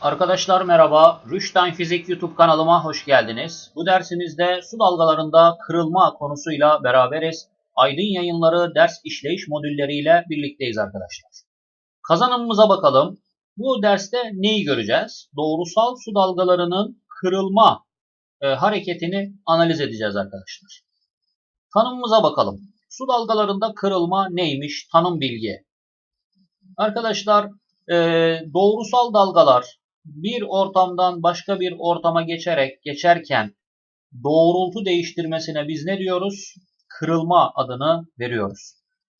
Arkadaşlar merhaba. Rüştine Fizik YouTube kanalıma hoş geldiniz. Bu dersimizde su dalgalarında kırılma konusuyla beraberiz. Aydın yayınları ders işleyiş modülleriyle birlikteyiz arkadaşlar. Kazanımımıza bakalım. Bu derste neyi göreceğiz? Doğrusal su dalgalarının kırılma e, hareketini analiz edeceğiz arkadaşlar. Tanımımıza bakalım. Su dalgalarında kırılma neymiş? Tanım bilgi. Arkadaşlar e, doğrusal dalgalar bir ortamdan başka bir ortama geçerek geçerken doğrultu değiştirmesine biz ne diyoruz? Kırılma adını veriyoruz.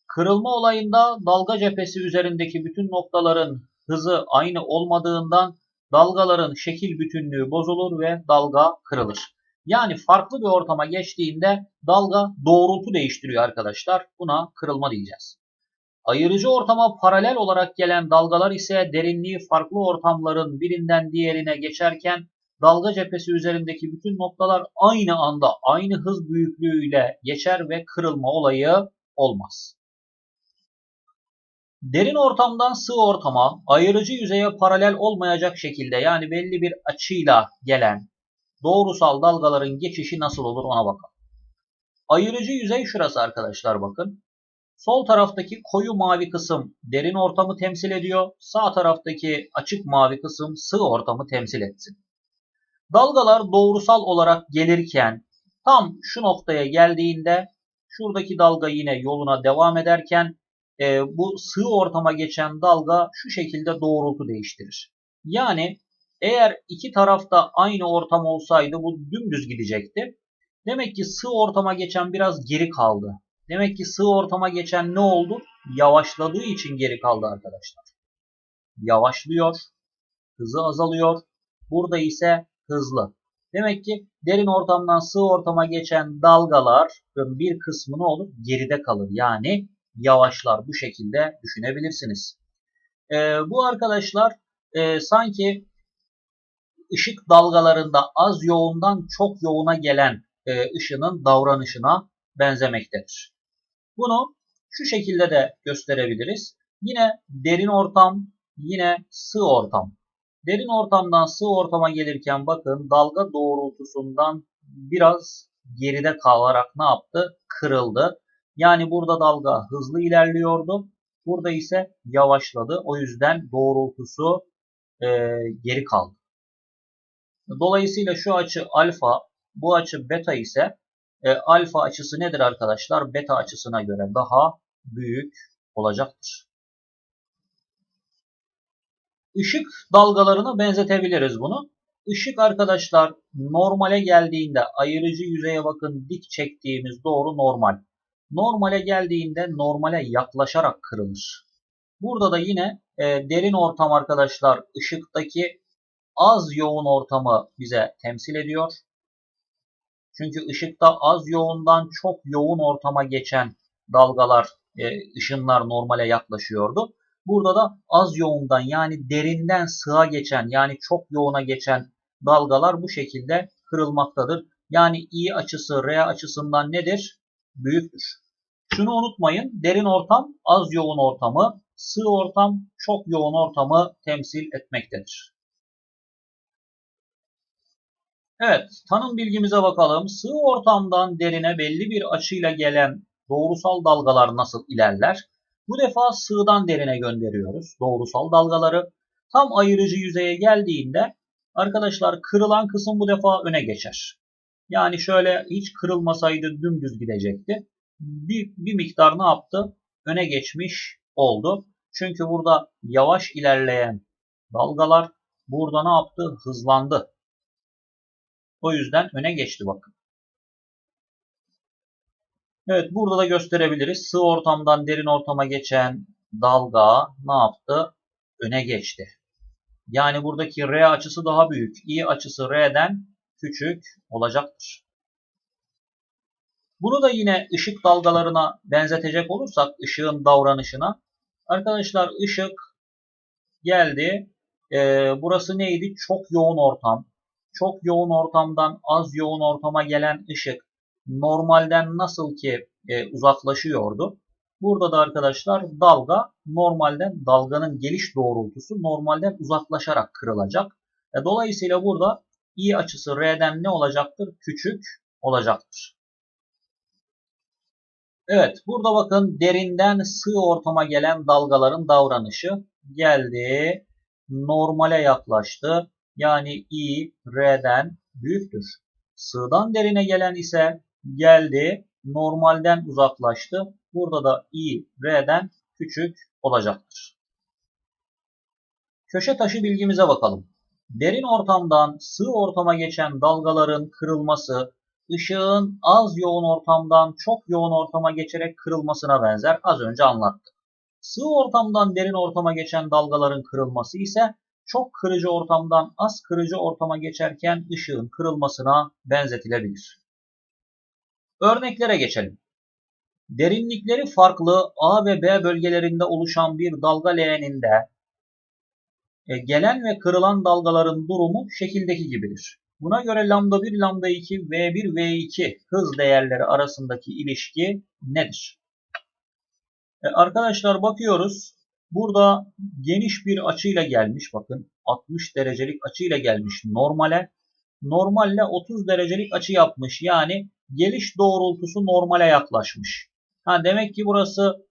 Kırılma olayında dalga cephesi üzerindeki bütün noktaların hızı aynı olmadığından dalgaların şekil bütünlüğü bozulur ve dalga kırılır. Yani farklı bir ortama geçtiğinde dalga doğrultu değiştiriyor arkadaşlar. Buna kırılma diyeceğiz. Ayırıcı ortama paralel olarak gelen dalgalar ise derinliği farklı ortamların birinden diğerine geçerken dalga cephesi üzerindeki bütün noktalar aynı anda aynı hız büyüklüğüyle geçer ve kırılma olayı olmaz. Derin ortamdan sığ ortama ayırıcı yüzeye paralel olmayacak şekilde yani belli bir açıyla gelen doğrusal dalgaların geçişi nasıl olur ona bakalım. Ayırıcı yüzey şurası arkadaşlar bakın. Sol taraftaki koyu mavi kısım derin ortamı temsil ediyor. Sağ taraftaki açık mavi kısım sığ ortamı temsil etsin. Dalgalar doğrusal olarak gelirken tam şu noktaya geldiğinde şuradaki dalga yine yoluna devam ederken e, bu sığ ortama geçen dalga şu şekilde doğrultu değiştirir. Yani eğer iki tarafta aynı ortam olsaydı bu dümdüz gidecekti. Demek ki sığ ortama geçen biraz geri kaldı. Demek ki sığ ortama geçen ne oldu? Yavaşladığı için geri kaldı arkadaşlar. Yavaşlıyor, hızı azalıyor. Burada ise hızlı. Demek ki derin ortamdan sığ ortama geçen dalgaların bir kısmı ne olur? Geride kalır. Yani yavaşlar. Bu şekilde düşünebilirsiniz. Ee, bu arkadaşlar e, sanki ışık dalgalarında az yoğundan çok yoğuna gelen e, ışının davranışına benzemektedir. Bunu şu şekilde de gösterebiliriz. Yine derin ortam, yine sığ ortam. Derin ortamdan sığ ortama gelirken bakın dalga doğrultusundan biraz geride kalarak ne yaptı? Kırıldı. Yani burada dalga hızlı ilerliyordu. Burada ise yavaşladı. O yüzden doğrultusu e, geri kaldı. Dolayısıyla şu açı alfa, bu açı beta ise e, alfa açısı nedir arkadaşlar? Beta açısına göre daha büyük olacaktır. Işık dalgalarını benzetebiliriz bunu. Işık arkadaşlar normale geldiğinde ayırıcı yüzeye bakın dik çektiğimiz doğru normal. Normale geldiğinde normale yaklaşarak kırılır. Burada da yine e, derin ortam arkadaşlar ışıktaki az yoğun ortamı bize temsil ediyor. Çünkü ışıkta az yoğundan çok yoğun ortama geçen dalgalar, e, ışınlar normale yaklaşıyordu. Burada da az yoğundan yani derinden sığa geçen yani çok yoğuna geçen dalgalar bu şekilde kırılmaktadır. Yani I açısı R açısından nedir? Büyüktür. Şunu unutmayın. Derin ortam az yoğun ortamı, sığ ortam çok yoğun ortamı temsil etmektedir. Evet, tanım bilgimize bakalım. Sığ ortamdan derine belli bir açıyla gelen doğrusal dalgalar nasıl ilerler? Bu defa sığdan derine gönderiyoruz doğrusal dalgaları. Tam ayırıcı yüzeye geldiğinde arkadaşlar kırılan kısım bu defa öne geçer. Yani şöyle hiç kırılmasaydı dümdüz gidecekti. Bir, bir miktar ne yaptı? Öne geçmiş oldu. Çünkü burada yavaş ilerleyen dalgalar burada ne yaptı? Hızlandı. O yüzden öne geçti bakın. Evet burada da gösterebiliriz. Sığ ortamdan derin ortama geçen dalga ne yaptı? Öne geçti. Yani buradaki R açısı daha büyük. I açısı R'den küçük olacaktır. Bunu da yine ışık dalgalarına benzetecek olursak ışığın davranışına. Arkadaşlar ışık geldi. Ee, burası neydi? Çok yoğun ortam çok yoğun ortamdan az yoğun ortama gelen ışık normalden nasıl ki e, uzaklaşıyordu. Burada da arkadaşlar dalga normalden dalganın geliş doğrultusu normalden uzaklaşarak kırılacak. E, dolayısıyla burada i açısı r'den ne olacaktır? Küçük olacaktır. Evet burada bakın derinden sığ ortama gelen dalgaların davranışı geldi. Normale yaklaştı. Yani i r'den büyüktür. Sığdan derine gelen ise geldi. Normalden uzaklaştı. Burada da i r'den küçük olacaktır. Köşe taşı bilgimize bakalım. Derin ortamdan sığ ortama geçen dalgaların kırılması ışığın az yoğun ortamdan çok yoğun ortama geçerek kırılmasına benzer. Az önce anlattık. Sığ ortamdan derin ortama geçen dalgaların kırılması ise çok kırıcı ortamdan az kırıcı ortama geçerken ışığın kırılmasına benzetilebilir. Örneklere geçelim. Derinlikleri farklı A ve B bölgelerinde oluşan bir dalga leğeninde e, gelen ve kırılan dalgaların durumu şekildeki gibidir. Buna göre lambda 1, lambda 2, V1, V2 hız değerleri arasındaki ilişki nedir? E arkadaşlar bakıyoruz. Burada geniş bir açıyla gelmiş. Bakın 60 derecelik açıyla gelmiş normale. Normalle 30 derecelik açı yapmış. Yani geliş doğrultusu normale yaklaşmış. Ha demek ki burası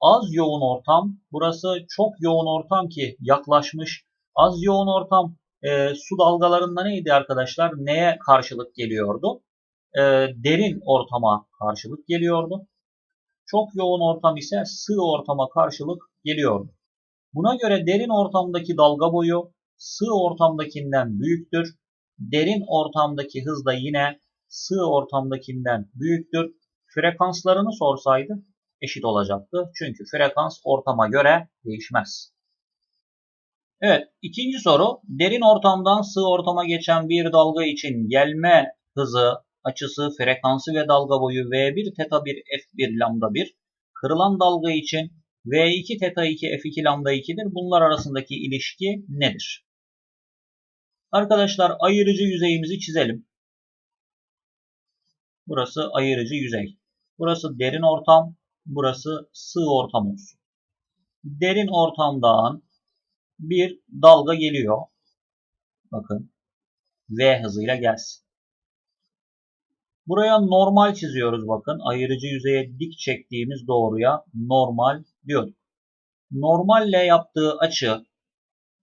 az yoğun ortam. Burası çok yoğun ortam ki yaklaşmış. Az yoğun ortam e, su dalgalarında neydi arkadaşlar? Neye karşılık geliyordu? E, derin ortama karşılık geliyordu. Çok yoğun ortam ise sığ ortama karşılık geliyordu. Buna göre derin ortamdaki dalga boyu sığ ortamdakinden büyüktür. Derin ortamdaki hız da yine sığ ortamdakinden büyüktür. Frekanslarını sorsaydı eşit olacaktı. Çünkü frekans ortama göre değişmez. Evet, ikinci soru. Derin ortamdan sığ ortama geçen bir dalga için gelme hızı, açısı, frekansı ve dalga boyu V1 teta 1 F1 lambda 1. Kırılan dalga için V2 teta 2 F2 lambda 2'dir. Bunlar arasındaki ilişki nedir? Arkadaşlar ayırıcı yüzeyimizi çizelim. Burası ayırıcı yüzey. Burası derin ortam, burası sığ ortam olsun. Derin ortamdan bir dalga geliyor. Bakın V hızıyla gelsin. Buraya normal çiziyoruz bakın. Ayırıcı yüzeye dik çektiğimiz doğruya normal diyorduk. Normalle yaptığı açı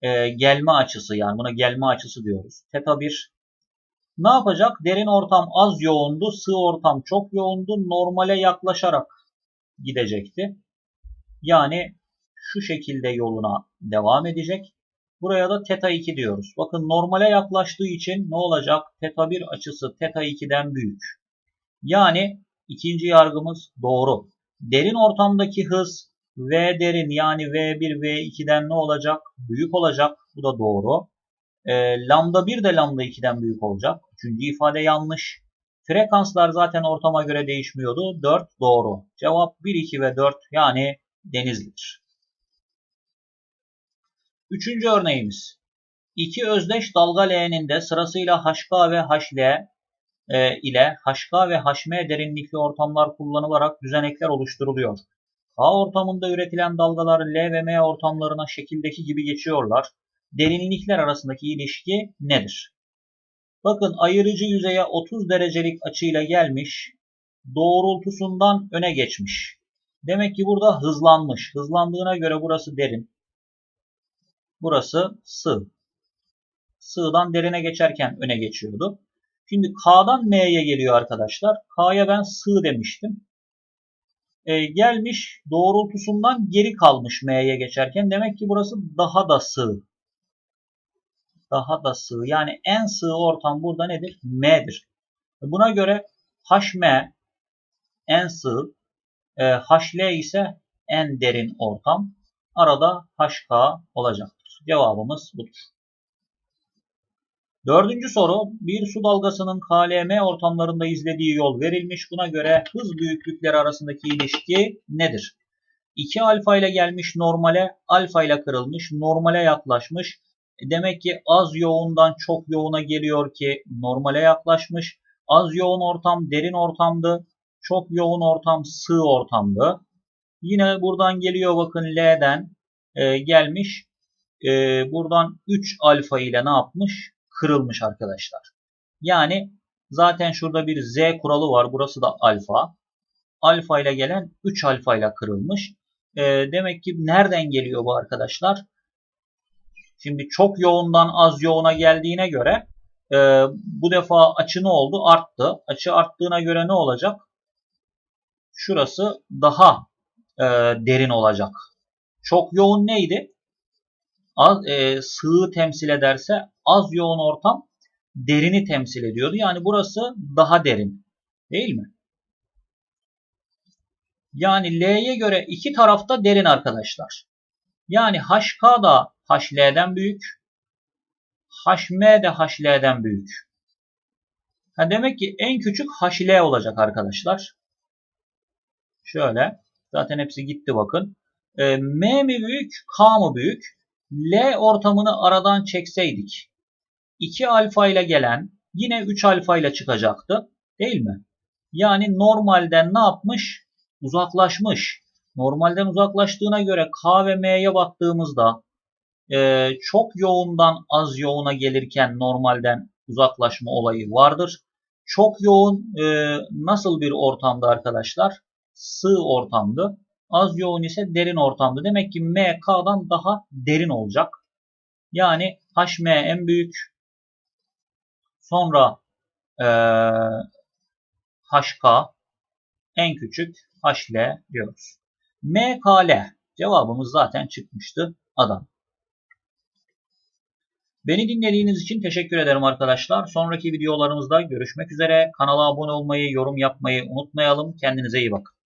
e, gelme açısı yani buna gelme açısı diyoruz. Teta 1 ne yapacak? Derin ortam az yoğundu, sığ ortam çok yoğundu. Normale yaklaşarak gidecekti. Yani şu şekilde yoluna devam edecek. Buraya da teta 2 diyoruz. Bakın normale yaklaştığı için ne olacak? Teta 1 açısı teta 2'den büyük. Yani ikinci yargımız doğru. Derin ortamdaki hız V derin yani V1 V2'den ne olacak? Büyük olacak. Bu da doğru. E, lambda 1 de lambda 2'den büyük olacak. Üçüncü ifade yanlış. Frekanslar zaten ortama göre değişmiyordu. 4 doğru. Cevap 1, 2 ve 4 yani Denizli'dir. Üçüncü örneğimiz. İki özdeş dalga leğeninde sırasıyla HK ve HL e, ile HK ve HM derinlikli ortamlar kullanılarak düzenekler oluşturuluyor. K ortamında üretilen dalgalar L ve M ortamlarına şekildeki gibi geçiyorlar. Derinlikler arasındaki ilişki nedir? Bakın ayırıcı yüzeye 30 derecelik açıyla gelmiş, doğrultusundan öne geçmiş. Demek ki burada hızlanmış. Hızlandığına göre burası derin. Burası sığ. Sığdan derine geçerken öne geçiyordu. Şimdi K'dan M'ye geliyor arkadaşlar. K'ya ben sığ demiştim. Ee, gelmiş doğrultusundan geri kalmış M'ye geçerken. Demek ki burası daha da sığ. Daha da sığ. Yani en sığ ortam burada nedir? M'dir. Buna göre HM en sığ, e, HL ise en derin ortam. Arada HK olacak. Cevabımız budur. Dördüncü soru. Bir su dalgasının KLM ortamlarında izlediği yol verilmiş. Buna göre hız büyüklükleri arasındaki ilişki nedir? 2 alfa ile gelmiş normale, alfa ile kırılmış, normale yaklaşmış. E demek ki az yoğundan çok yoğuna geliyor ki normale yaklaşmış. Az yoğun ortam derin ortamdı. Çok yoğun ortam sığ ortamdı. Yine buradan geliyor bakın L'den e, gelmiş. E, buradan 3 alfa ile ne yapmış? Kırılmış arkadaşlar. Yani zaten şurada bir Z kuralı var. Burası da alfa. Alfa ile gelen 3 alfa ile kırılmış. E, demek ki nereden geliyor bu arkadaşlar? Şimdi çok yoğundan az yoğuna geldiğine göre e, bu defa açı ne oldu? Arttı. Açı arttığına göre ne olacak? Şurası daha e, derin olacak. Çok yoğun neydi? Az, e, sığ temsil ederse az yoğun ortam derini temsil ediyordu. Yani burası daha derin. Değil mi? Yani L'ye göre iki tarafta derin arkadaşlar. Yani HK da HL'den büyük. HM de HL'den büyük. Ha demek ki en küçük HL olacak arkadaşlar. Şöyle. Zaten hepsi gitti bakın. E, M mi büyük, K mı büyük? L ortamını aradan çekseydik. 2 alfa ile gelen yine 3 alfa ile çıkacaktı. Değil mi? Yani normalden ne yapmış? Uzaklaşmış. Normalden uzaklaştığına göre K ve M'ye baktığımızda e, çok yoğundan az yoğuna gelirken normalden uzaklaşma olayı vardır. Çok yoğun e, nasıl bir ortamda arkadaşlar? Sığ ortamdı. Az yoğun ise derin ortamdı. Demek ki M K'dan daha derin olacak. Yani HM en büyük. Sonra e, HK en küçük HL diyoruz. MKL cevabımız zaten çıkmıştı adam. Beni dinlediğiniz için teşekkür ederim arkadaşlar. Sonraki videolarımızda görüşmek üzere. Kanala abone olmayı, yorum yapmayı unutmayalım. Kendinize iyi bakın.